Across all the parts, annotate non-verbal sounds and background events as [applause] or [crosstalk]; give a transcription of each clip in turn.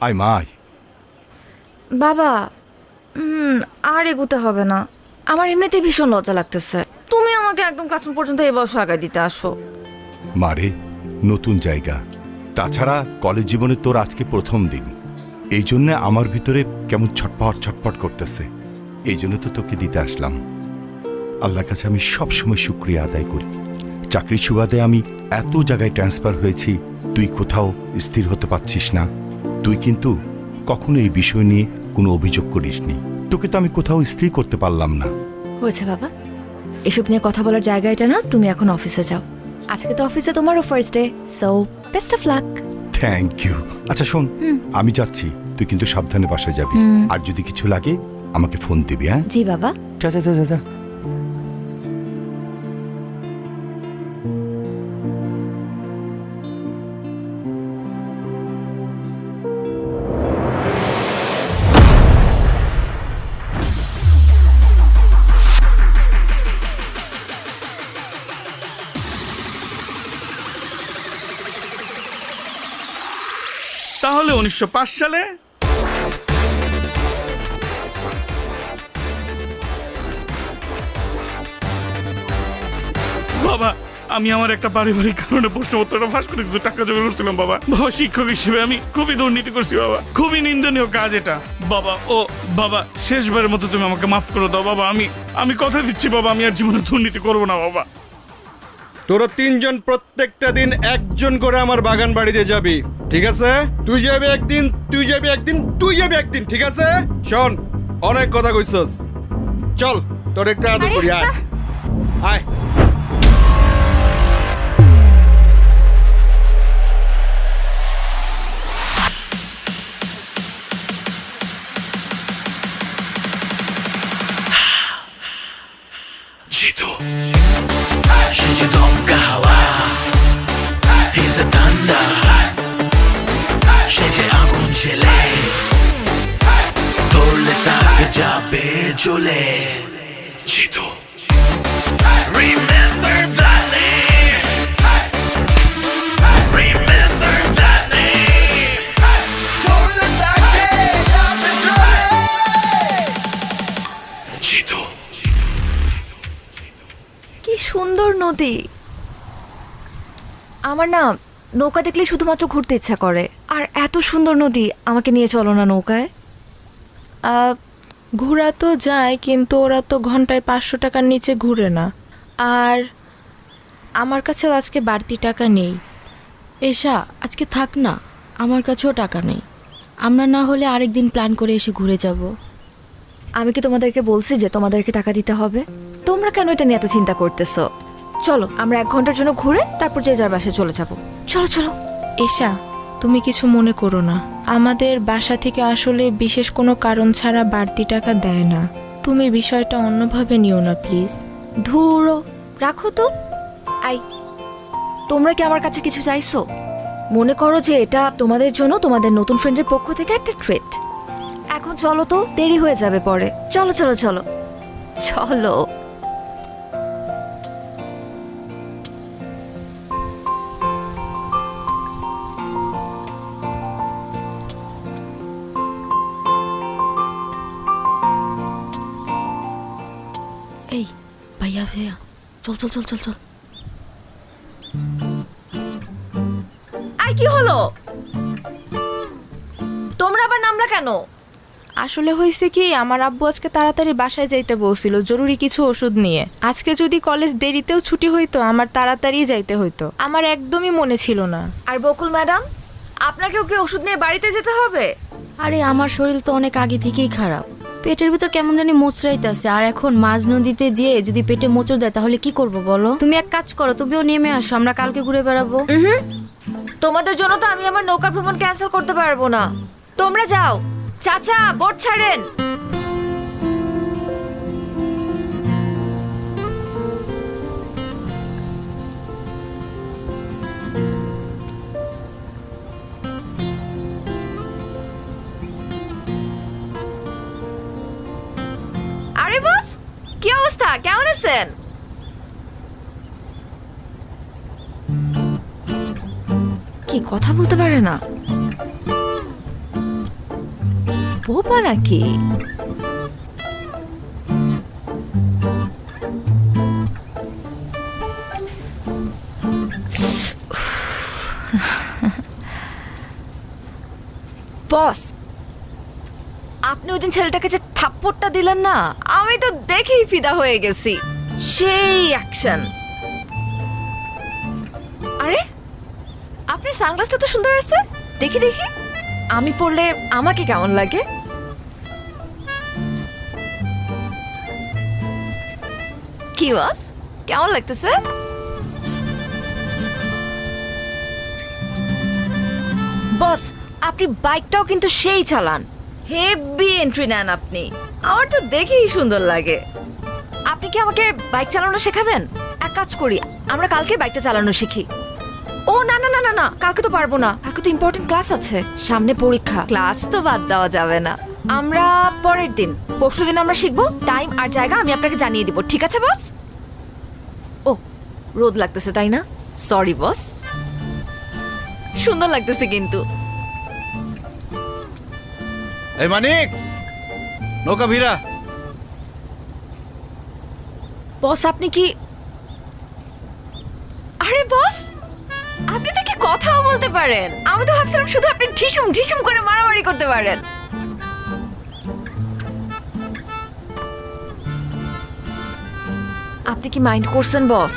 আয় মা আয়। বাবা হুম আর এগুতে হবে না। আমার এমনিতেই ভীষণ লজ্জা লাগতেছে। তুমি আমাকে একদম ক্লাসরুম পর্যন্ত এই বছর আগায় দিতে আসো। মারে নতুন জায়গা। তাছাড়া কলেজ জীবনে তোর আজকে প্রথম দিন। এই জন্য আমার ভিতরে কেমন ছটপট ছটপট করতেছে। এই জন্য তো তোকে দিতে আসলাম। আল্লাহর কাছে আমি সব সময় শুক্রিয়া আদায় করি। চাকরির সুবাদে আমি এত জায়গায় ট্রান্সফার হয়েছি তুই কোথাও স্থির হতে পারছিস না। তুই কিন্তু কখনো এই বিষয় নিয়ে কোনো অভিযোগ করিসনি। তোকে তো আমি কোথাও স্থির করতে পারলাম না। হয়েছে বাবা। এসব নিয়ে কথা বলার জায়গা এটা না তুমি এখন অফিসে যাও। আজকে তো অফিসে তোমারও first day so best of luck thank you আচ্ছা শোন আমি যাচ্ছি তুই কিন্তু সাবধানে বাসায় যাবি। আর যদি কিছু লাগে আমাকে ফোন দিবি হ্যাঁ? জি বাবা। যা যা যা যা। উনিশশো সালে বাবা, আমি আমার একটা পারিবারিক কারণে প্রশ্নপত্রটা ফাঁস করে কিছু টাকা জমা করছিলাম, বাবা। বাবা, শিক্ষক হিসেবে আমি খুবই দুর্নীতি করছি, বাবা। খুবই নিন্দনীয় কাজ এটা। বাবা, ও, বাবা, শেষবারের মতো তুমি আমাকে মাফ করে দাও, বাবা। আমি আমি কথা দিচ্ছি, বাবা। আমি আর জীবনে দুর্নীতি করব না, বাবা। তোরা তিনজন প্রত্যেকটা দিন একজন করে আমার বাগান বাড়িতে যাবি ঠিক আছে? তুই যাবি একদিন তুই যাবি একদিন তুই যাবি একদিন ঠিক আছে? শোন অনেক কথা কইছস। চল তোর একটা আদর করি আয়। আচ্ছা। আয়। ছেলে। ধরলে তাকে যাবে চলে জিতো। Remember that name Remember that name ধরলে তাকে যাবে চলে জিতো। কি সুন্দর নদী। আমার না নৌকা দেখলে শুধুমাত্র ঘুরতে ইচ্ছা করে। আর এত সুন্দর নদী আমাকে নিয়ে চলো না নৌকায়। ঘোরা তো যায় কিন্তু ওরা তো ঘন্টায় পাঁচশো টাকার নিচে ঘুরে না। আর আমার কাছেও আজকে বাড়তি টাকা নেই। এসা আজকে থাক না আমার কাছেও টাকা নেই। আমরা না হলে আরেকদিন প্ল্যান করে এসে ঘুরে যাব। আমি কি তোমাদেরকে বলছি যে তোমাদেরকে টাকা দিতে হবে? তোমরা কেন এটা নিয়ে এত চিন্তা করতেছো? চলো আমরা এক ঘণ্টার জন্য ঘুরে তারপর যে যার বাসায় চলে যাব। চলো চলো। এশা, তুমি কিছু মনে করো না। আমাদের বাসা থেকে আসলে বিশেষ কোনো কারণ ছাড়া বাড়তি টাকা দেয় না। তুমি বিষয়টা অন্যভাবে নিও না, প্লিজ। ধুরো, রাখো তো। আই, তোমরা কি আমার কাছে কিছু চাইছো? মনে করো যে এটা তোমাদের জন্য তোমাদের নতুন ফ্রেন্ডের পক্ষ থেকে একটা ট্রিট এখন চলো তো, দেরি হয়ে যাবে পরে। চলো চলো চলো। চলো। ভাইয়া ভাইয়া। চল চল চল চল চল। আই কি হলো? তোমরা আবার নামলা কেন? আসলে হয়েছে কি আমার আব্বু আজকে তাড়াতাড়ি বাসায় যাইতে বলছিল জরুরি কিছু ওষুধ নিয়ে। আজকে যদি কলেজ দেরিতেও ছুটি হইতো আমার তাড়াতাড়ি যাইতে হইতো। আমার একদমই মনে ছিল না। আর বকুল ম্যাডাম আপনাকেও কি ওষুধ নিয়ে বাড়িতে যেতে হবে? আরে আমার শরীর তো অনেক আগে থেকেই খারাপ। পেটের ভিতর কেমন জানি মোচড়াইতেছে। আর এখন মাঝ নদীতে যে যদি পেটে মোচড় দেয়, তাহলে কি করব বলো? তুমি এক কাজ করো, তুমিও নেমে আসো, আমরা কালকে ঘুরে বেড়াবো। তোমাদের জন্য তো আমি আমার নৌকা ভ্রমণ ক্যান্সেল করতে পারব না। তোমরা যাও। চাচা বোট ছাড়েন। কথা বলতে পারে না। বোবা নাকি? বস, আপনি ওই দিন ছেলেটাকে যে থাপ্পড়টা দিলেন না, আমি তো দেখেই ফিদা হয়ে গেছি। সেই অ্যাকশন। আরে আপনার সানগ্লাসটা তো সুন্দর আছে। দেখি দেখি। আমি পড়লে আমাকে কেমন লাগে? কি বস? কেমন লাগতেছে? বস, আপনি বাইকটাও কিন্তু সেই চালান। হেভি এন্ট্রি নেন আপনি। আমার তো দেখেই সুন্দর লাগে। আপনি কি আমাকে বাইক চালানো শেখাবেন? এক কাজ করি, আমরা কালকে বাইকটা চালানো শিখি। ও না না না না না কালকে তো পারব না। কালকে তো ইম্পর্টেন্ট ক্লাস আছে। সামনে পরীক্ষা। ক্লাস তো বাদ দেওয়া যাবে না। আমরা পরের দিন। পরশু দিন আমরা শিখব। টাইম আর জায়গা আমি আপনাকে জানিয়ে দিব। ঠিক আছে বস ও রোদ লাগতেছে তাই না? সরি বস সুন্দর লাগতেছে কিন্তু। এই মানিক! নৌকা ভিড়া। বস আপনি কি আরে বস কথাও বলতে পারেন। আমি তো ভাবছিলাম শুধু আপনি ঢিসুম ঢিসুম করে মারামারি করতে পারেন। আপনি কি মাইন্ড করছেন, বস?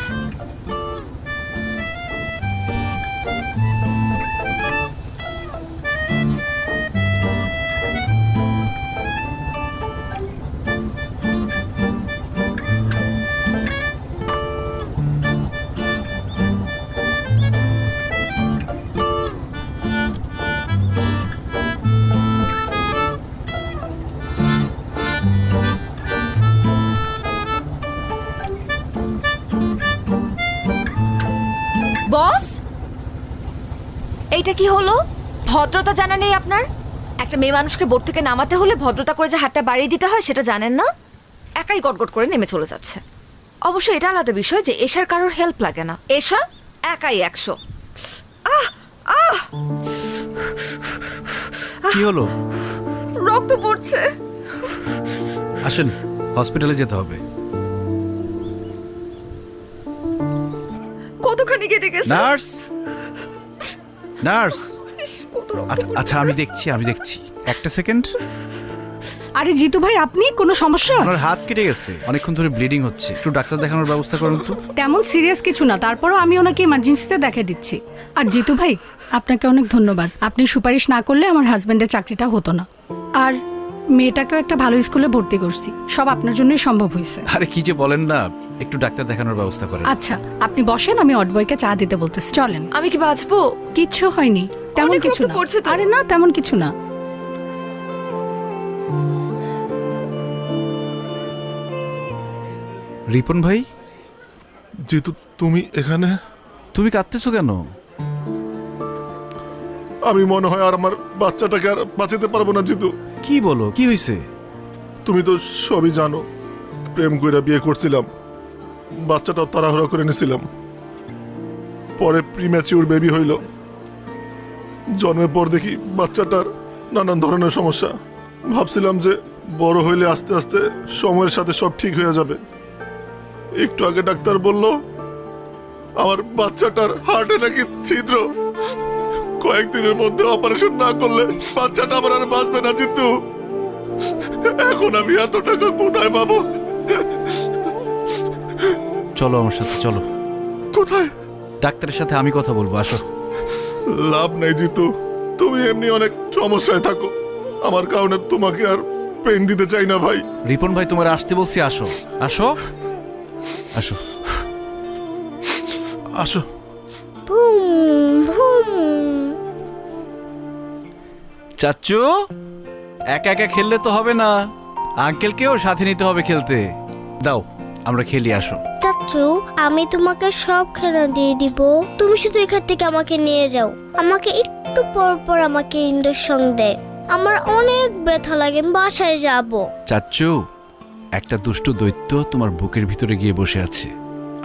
কি হলো? ভদ্রতা জানা নেই আপনার? একটা মেয়ে মানুষকে বোর্ড থেকে নামাতে হলে ভদ্রতা করে যে হাতটা বাড়িয়ে দিতে হয় সেটা জানেন না? একাই গটগট করে নেমে চলে যাচ্ছে। অবশ্য এটা আলাদা বিষয় যে এশার কারোর হেল্প লাগে না। এশা? একাই একশো। কি হলো? রক্ত পড়ছে। আসেন হসপিটালে যেতে হবে। কতখানি কেটে গেছে? নার্স? নার্স। কত রক্ত আচ্ছা আচ্ছা আমি দেখছি আমি দেখছি। একটা সেকেন্ড। আরে জিতু ভাই আপনি কোনো সমস্যা? আপনার হাত কেটে গেছে। অনেকক্ষণ ধরে ব্লিডিং হচ্ছে। একটু ডাক্তার দেখানোর ব্যবস্থা করুন তো। তেমন সিরিয়াস কিছু না তারপরও আমি ওনাকে ইমার্জেন্সিতে দেখে দিচ্ছি। আর জিতু ভাই আপনাকে অনেক ধন্যবাদ। আপনি সুপারিশ না করলে আমার হাজবেন্ডের চাকরিটা হতো না। আর মেয়েটাকেও একটা ভালো স্কুলে ভর্তি করছি। সব আপনার জন্যই সম্ভব হয়েছে। আরে কি যে বলেন না একটু ডাক্তার দেখানোর ব্যবস্থা করেন আচ্ছা আপনি বসেন আমি অডবয়কে চা দিতে বলতেছি। চলেন। আমি কি বাঁচবো? কিচ্ছু হয়নি তেমন অনেক কিছু রক্ত না। পড়ছে তো। আরে না তেমন কিছু না। রিপন ভাই? জিতু তুমি এখানে? তুমি কাঁদতেছো কেন? আমি মনে হয় আর আমার বাচ্চাটাকে আর বাঁচাতে পারব না জিতু। কি বলো কি হয়েছে তুমি তো সবই জানো প্রেম কইরা বিয়ে করছিলাম। বাচ্চাটাও তাড়াহুড়া করে নিয়েছিলাম পরে প্রিম্যাচিউর বেবি হইল। জন্মের পর দেখি বাচ্চাটার নানান ধরনের সমস্যা। ভাবছিলাম যে বড় হইলে আস্তে আস্তে সময়ের সাথে সব ঠিক হয়ে যাবে। একটু আগে ডাক্তার বলল, আমার বাচ্চাটার হার্টে নাকি ছিদ্র। কয়েকদিনের মধ্যে অপারেশন না করলে বাচ্চাটা আমার আর বাঁচবে না, জিতু। এখন আমি এত টাকা কোথায় পাবো? চলো আমার সাথে চলো। কোথায়? ডাক্তারের সাথে আমি কথা বলব আসো। লাভ নাই জিতু। তুমি এমনি অনেক সমস্যায় থাকো। আমার কারণে তোমাকে আর পেন দিতে চাই না ভাই। রিপন ভাই তোমার আসতে বলছি আসো। আসো। আসো। আসো। চাচ্চু একা একা খেললে তো হবে না। আঙ্কেলকেও সাথে নিতে হবে খেলতে। দাও আমরা খেলি আসো। চাচ্চু আমি তোমাকে সব খেলা দিয়ে দিব। তুমি শুধু এখান থেকে আমাকে নিয়ে যাও। আমাকে একটু পর পর আমাকে ইঞ্জেকশন দেয় আমার অনেক ব্যথা লাগে আমি বাসায় যাব। চাচ্চু একটা দুষ্টু দৈত্য তোমার বুকের ভিতরে গিয়ে বসে আছে।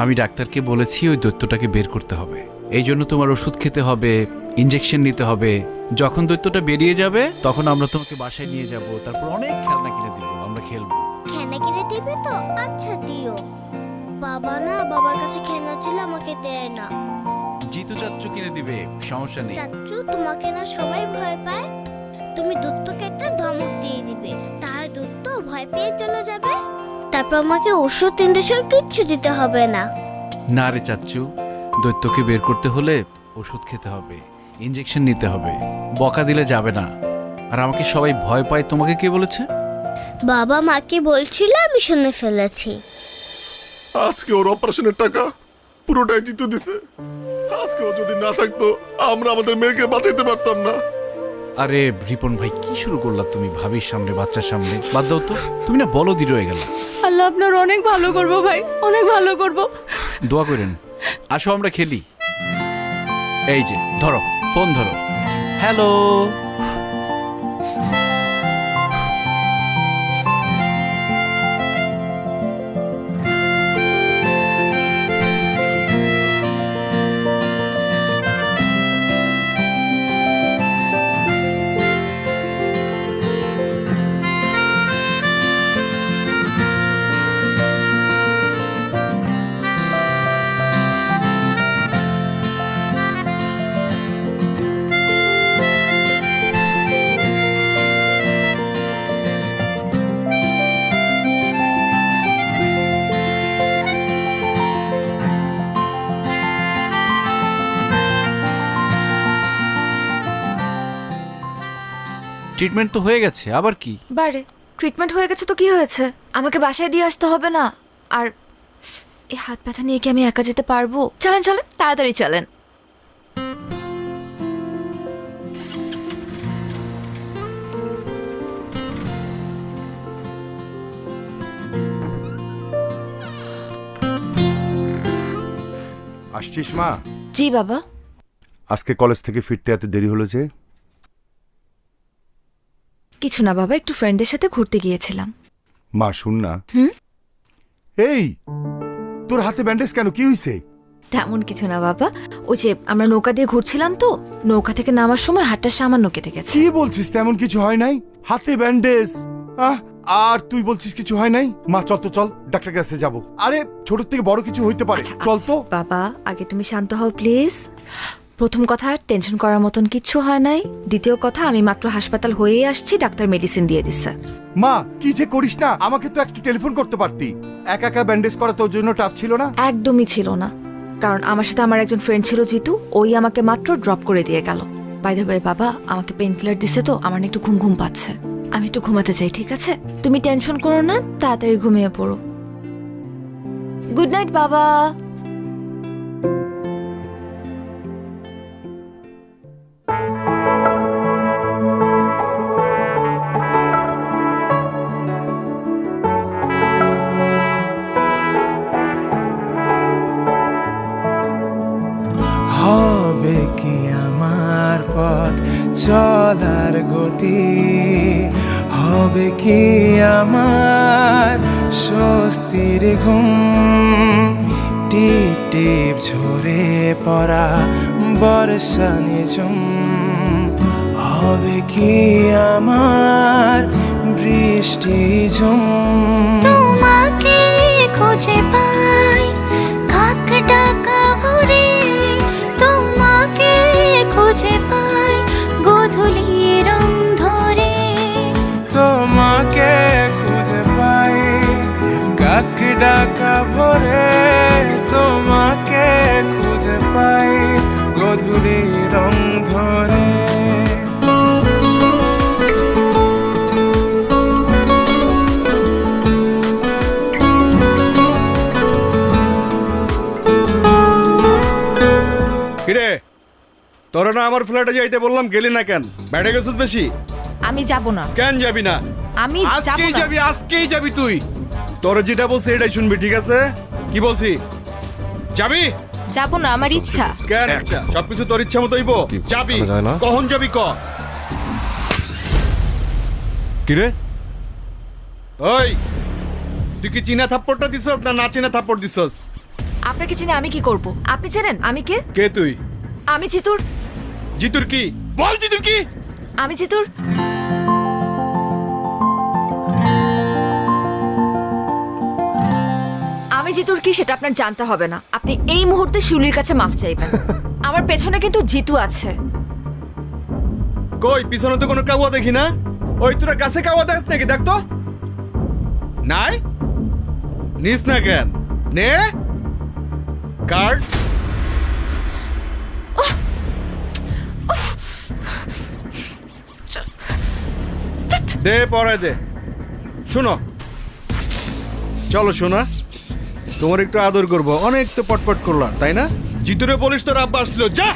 আমি ডাক্তারকে বলেছি ওই দৈত্যটাকে বের করতে হবে। এই জন্য তোমার ওষুধ খেতে হবে ইঞ্জেকশন নিতে হবে। যখন দৈত্যটা বেরিয়ে যাবে তখন আমরা তোমাকে বাসায় নিয়ে যাব। তারপর অনেক খেলনা কিনে দিব আমরা খেলব। খেলনা কিনে দিবে তো? আচ্ছা দিও। বাবা না বাবার কাছে খেলনা ছিল আমাকে দেয় না। জিতু চাচ্চু কিনে দিবে সমস্যা নেই। চাচ্চু তোমাকে না সবাই ভয় পায়। তুমি দত্তকে একটা ধমক দিয়ে দিবে। তাহলে দত্ত ভয় পেয়ে চলে যাবে। তারপর আমাকে ওষুধ ইঞ্জেকশন কিচ্ছু দিতে হবে না। না রে চাচ্চু দৈত্যকে বের করতে হলে ওষুধ খেতে হবে ইঞ্জেকশন নিতে হবে বকা দিলে যাবে না। আর আমাকে সবাই ভয় পায় তোমাকে কে বলেছে? বাবা মাকে বলছিল আমি শুনে ফেলেছি। আজকে ওর অপারেশনের টাকা পুরোটাই জিতু দিছে। আজকে ও যদি না থাকতো আমরা আমাদের মেয়েকে বাঁচাইতে পারতাম না। আরে রিপন ভাই কি শুরু করলা তুমি ভাবির সামনে বাচ্চার সামনে? বাদ দাও তো তুমি না বলো বলদি রয়ে গেল। আল্লাহ আপনার অনেক ভালো করব ভাই অনেক ভালো করব। দোয়া করেন। আসো আমরা খেলি। এই যে ধরো ফোন ধরো। হ্যালো। ট্রিটমেন্ট তো হয়ে গেছে আবার কি? বারে ট্রিটমেন্ট হয়ে গেছে তো কি হয়েছে? আমাকে বাসায় দিয়ে আসতে হবে না। আর এই হাত ব্যথা নিয়ে কি আমি একা যেতে পারব? চলেন চলেন তাড়াতাড়ি চলেন। আসছিস মা? জি বাবা। আজকে কলেজ থেকে ফিরতে এত দেরি হলো যে? কিছু না বাবা একটু ফ্রেন্ডের সাথে ঘুরতে গিয়েছিলাম। মা শুন না? এই তোর হাতে ব্যান্ডেজ কেন? কি হইছে? তেমন কিছু না বাবা। ওই যে আমরা নৌকা দিয়ে ঘুরছিলাম তো নৌকা থেকে নামার সময় হাতটা সামান্য কেটে গেছে। কি বলছিস? তেমন কিছু হয় নাই? হাতে ব্যান্ডেজ। আহ আর তুই বলছিস কিছু হয় নাই? মা চল তো চল ডাক্তার কাছে যাব। আরে ছোট থেকে বড় কিছু হইতে পারে। আচ্ছা, চল তো। বাবা আগে তুমি শান্ত হও প্লিজ। প্রথম কথা টেনশন করার মতন কিচ্ছু হয় নাই। দ্বিতীয় কথা আমি মাত্র হাসপাতাল হয়েই আসছি ডাক্তার মেডিসিন দিয়ে দিচ্ছে মা কি যে করিস না আমাকে তো একটু টেলিফোন করতে পারতি। একা একা ব্যান্ডেজ করা তোর জন্য টাফ ছিল না? একদমই ছিল না। কারণ আমার সাথে আমার একজন ফ্রেন্ড ছিল জিতু ওই আমাকে মাত্র ড্রপ করে দিয়ে গেল। বাই দ্য বাবা আমাকে পেন কিলার দিছে তো আমার একটু ঘুম ঘুম পাচ্ছে। আমি একটু ঘুমাতে চাই ঠিক আছে? তুমি টেনশন করো না তাড়াতাড়ি ঘুমিয়ে পড়ো। গুড নাইট বাবা। পড়া বর্ষা নিঝুম। হবে কি আমার বৃষ্টি ঝুম? তোমাকে খুঁজে পাই কাক ডাকা ভরে তোমাকে খুঁজে পাই গোধূলি রং ধরে। তোমাকে কাক ডাকা ভরে তোমাকে খুঁজে পাই গধুলি রং ধরে। কিরে? তোরা না আমার ফ্ল্যাটে যাইতে বললাম গেলি না কেন? বেড়ে গেছিস বেশি? আমি যাব না। কেন যাবি না? আমি যাব আজকেই না। যাবি আজকেই যাবি তুই। তোর যেটা বলছি এটাই শুনবি ঠিক আছে? কি বলছি? যাবি? যাব না আমার ইচ্ছা। কেন ইচ্ছা? সবকিছু তোর ইচ্ছা মতোই বো যাবি। কখন যাবি ক? কিরে ওই তুই কি চীনা থাপ্পড়টা দিছস না না চীনা থাপ্পড় দিছস? আপনাকে চিনে আমি কি করব? আপনি চেনেন? আমি কে? কে তুই? আমি চিতুর জিতুর কি? বল জিতুর কি? আমি চিতুর আমি জিতুর কি সেটা আপনার জানতে হবে না। আপনি এই মুহূর্তে শিউলির কাছে মাফ চাইবেন। [laughs] আমার পেছনে কিন্তু জিতু আছে। কই পিছনে তো কোনো কাউয়া দেখি না? ওই তোরা কাছে কাউয়া দেখাস নাকি? দেখ তো। নাই? নিস না কেন? নে? কার্ড দে পড়ায় দে। শোনো। চলো শোনা তোমার একটু আদর করব। অনেক তো পটপট করলাম, তাই না? জিতুরে বলিস তোর আব্বা আসছিল যা!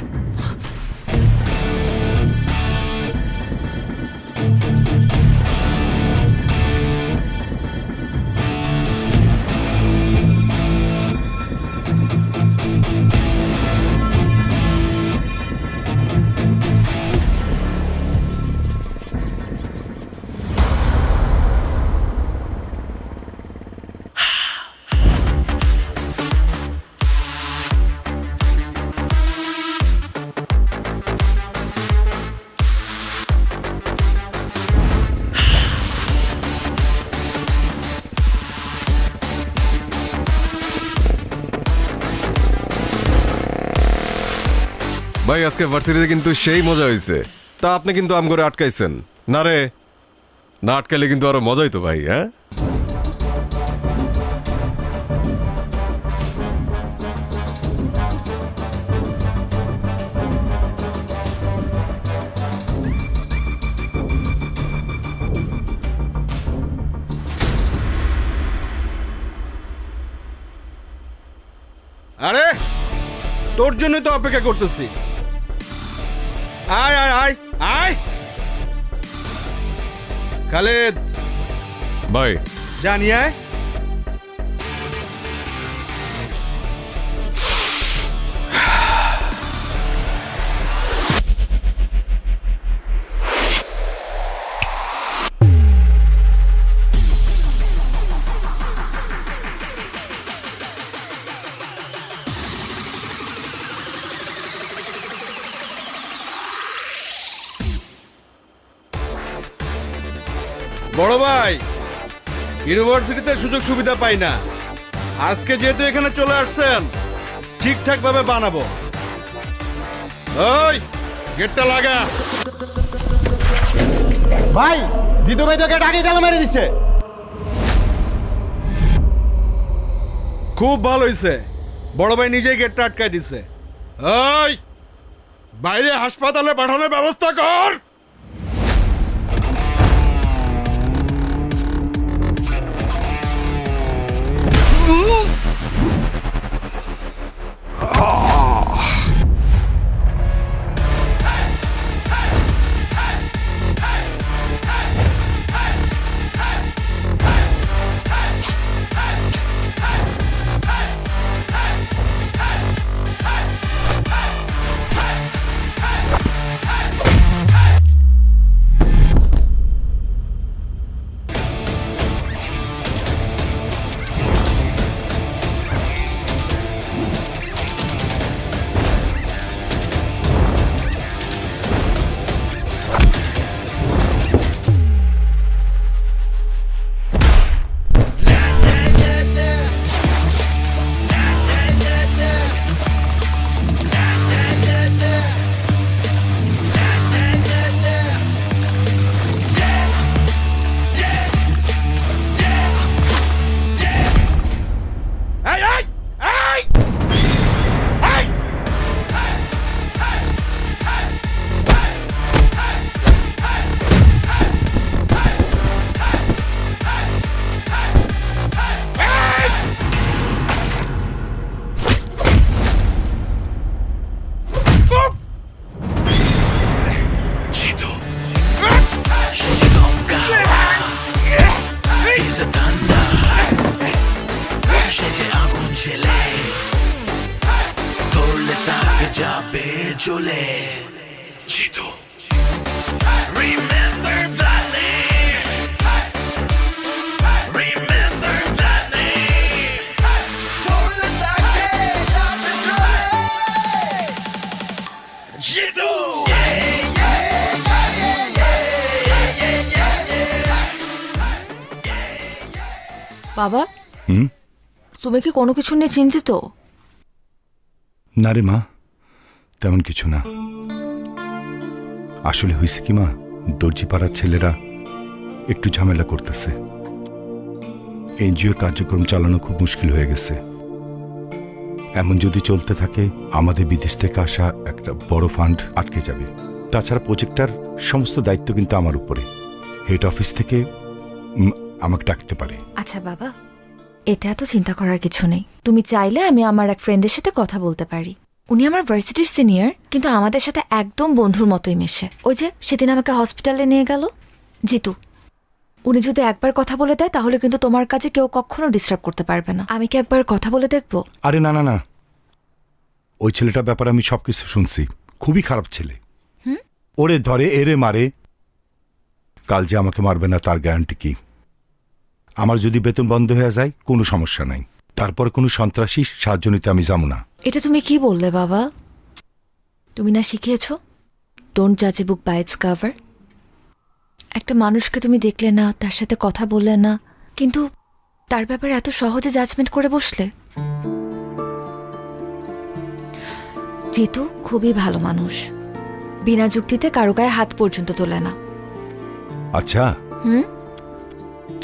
ভাই, আজকে ভার্সিটিতে কিন্তু সেই মজা হয়েছে তা আপনি কিন্তু আম করে আটকাইছেন। না রে, না আটকাইলে কিন্তু আরও মজাই তো ভাই হ্যাঁ? আরে, তোর জন্য তো অপেক্ষা করতেছি। আয় আয় আয় আয়। খালেদ। ভাই। জানি আয়। বড় ভাই ইউনিভার্সিটিতে সুযোগ সুবিধা পাই না। আজকে যেহেতু এখানে চলে আসছেন ঠিকঠাক ভাবে বানাবো। ওই গেটটা লাগা। ভাই জিতু ভাই তোকে ডাকি তালা মেরে দিচ্ছে খুব ভালো হয়েছে বড় ভাই নিজেই গেটটা আটকায় দিছে। ওই বাইরে হাসপাতালে পাঠানোর ব্যবস্থা কর। এই বাবা? হুম? তুমি কি কোনো কিছু নিয়ে চিন্তিত? না রে মা তেমন কিছু না। আসলে হয়েছে কি মা দর্জিপাড়ার ছেলেরা একটু ঝামেলা করতেছে। এনজিওর কার্যক্রম চালানো খুব মুশকিল হয়ে গেছে। এমন যদি চলতে থাকে আমাদের বিদেশ থেকে আসা একটা বড় ফান্ড আটকে যাবে। তাছাড়া প্রজেক্টটার সমস্ত দায়িত্ব কিন্তু আমার উপরে। হেড অফিস থেকে আমাকে ডাকতে পারে। আচ্ছা বাবা এটা এত চিন্তা করার কিছু নেই। তুমি চাইলে আমি আমার এক ফ্রেন্ডের সাথে কথা বলতে পারি। উনি আমার ভার্সিটির সিনিয়র কিন্তু আমাদের সাথে একদম বন্ধুর মতোই মেশে। ওই যে সেদিন আমাকে হসপিটালে নিয়ে গেল। জিতু উনি যদি একবার কথা বলে দেয় তাহলে কিন্তু তোমার কাছে কেউ কখনো ডিস্টার্ব করতে পারবে না। আমি কি একবার কথা বলে দেখব? আরে না না না। ওই ছেলেটার ব্যাপারে আমি সব কিছু শুনছি। খুবই খারাপ ছেলে। ওরে ধরে এরে মারে। কাল যে আমাকে মারবে না তার গ্যারান্টি কি? আমার যদি বেতন বন্ধ হয়ে যায় কোনো সমস্যা নাই। তারপর কোনো সন্ত্রাসী সাহায্য নিতে আমি যাব না। এটা তুমি কি বললে বাবা? তুমি না শিখিয়েছ? ডোন্ট জাজ a book by its cover একটা মানুষকে তুমি দেখলে না তার সাথে কথা বললে না কিন্তু তার ব্যাপারে এত সহজে জাজমেন্ট করে বসলে? জিতু খুবই ভালো মানুষ। বিনা যুক্তিতে কারও গায়ে হাত পর্যন্ত তোলে না। আচ্ছা। হুম?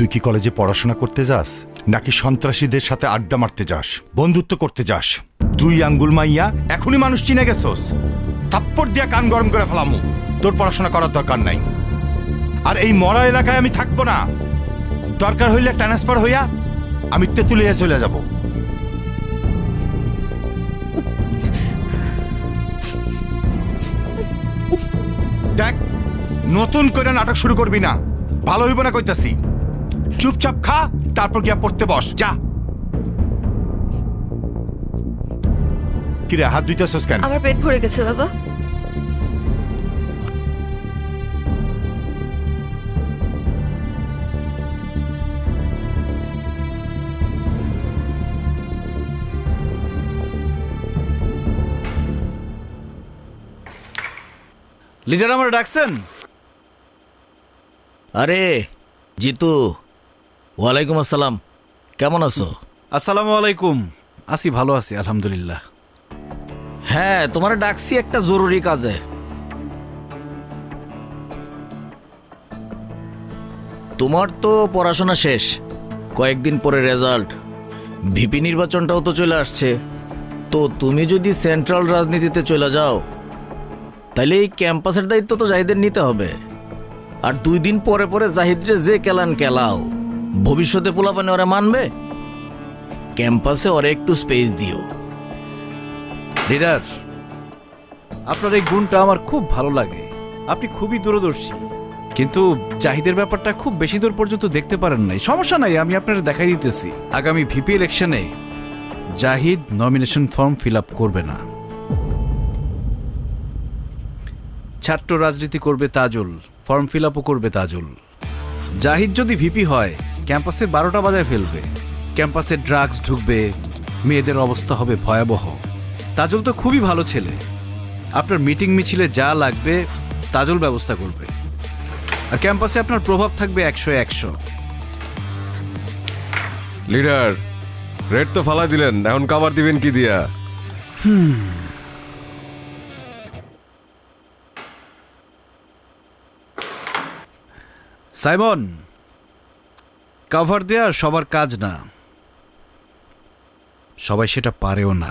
তুই কি কলেজে পড়াশোনা করতে যাস? নাকি সন্ত্রাসীদের সাথে আড্ডা মারতে যাস? বন্ধুত্ব করতে যাস? দুই আঙ্গুল মাইয়া, এখনই মানুষ চিনে গেছস। থাপ্পড় দিয়া কান গরম করে ফেলামু। তোর পড়াশোনা করার দরকার নাই। আর এই মরা এলাকায় আমি থাকব না। দরকার হইলে ট্রান্সফার হইয়া আমি তেঁতুলিয়া চলে যাব। দেখ, নতুন করে নাটক শুরু করবি না। ভালো হইব না কইতাছি। চুপচাপ খা তারপর গিয়া পড়তে বস যা। কিরে হাত দুইতেছস কেন? আমার পেট ভরে গেছে বাবা। লিডার আমার ডাকছেন? আরে জিতু। ওয়ালাইকুম আসসালাম। কেমন আছো? আসসালামু আলাইকুম। আছি ভালো আছি আলহামদুলিল্লাহ। হ্যাঁ তোমার ডাকছি একটা জরুরি কাজে। তোমার তো পড়াশোনা শেষ কয়েকদিন পরে রেজাল্ট। ভিপি নির্বাচনটাও তো চলে আসছে। তো তুমি যদি সেন্ট্রাল রাজনীতিতে চলে যাও তাহলে এই ক্যাম্পাসের দায়িত্ব তো জাহিদের নিতে হবে। আর দুই দিন পরে পরে জাহিদরে যে কেলান কেলাও। ভবিষ্যতে পোলাপানে ওরা মানবে? ক্যাম্পাসে ওরা একটু স্পেস দিও। লিডার, আপনার এই গুণটা আমার খুব ভালো লাগে। আপনি খুবই দূরদর্শী। কিন্তু জাহিদের ব্যাপারটা খুব বেশি দূর পর্যন্ত দেখতে পারেন নাই। সমস্যা নাই, আমি আপনার দেখাই দিতেছি। আগামী ভিপি ইলেকশনে জাহিদ নমিনেশন ফর্ম ফিল করবে না। ছাত্র রাজনীতি করবে তাজুল, ফর্ম ফিল করবে তাজুল। জাহিদ যদি ভিপি হয় ক্যাম্পাসে বারোটা বাজায় ফেলবে। ক্যাম্পাসে ড্রাগস ঢুকবে মেয়েদের অবস্থা হবে ভয়াবহ। তাজল তো খুবই ভালো ছেলে। আপনার মিটিং মিছিলে যা লাগবে তাজল ব্যবস্থা করবে। আর ক্যাম্পাসে আপনার প্রভাব থাকবে একশো একশো। লিডার রেড তো ফালাই দিলেন এখন কাবার দিবেন কি দিয়া? সাইমন কাভার দেওয়া সবার কাজ না। সবাই সেটা পারেও না।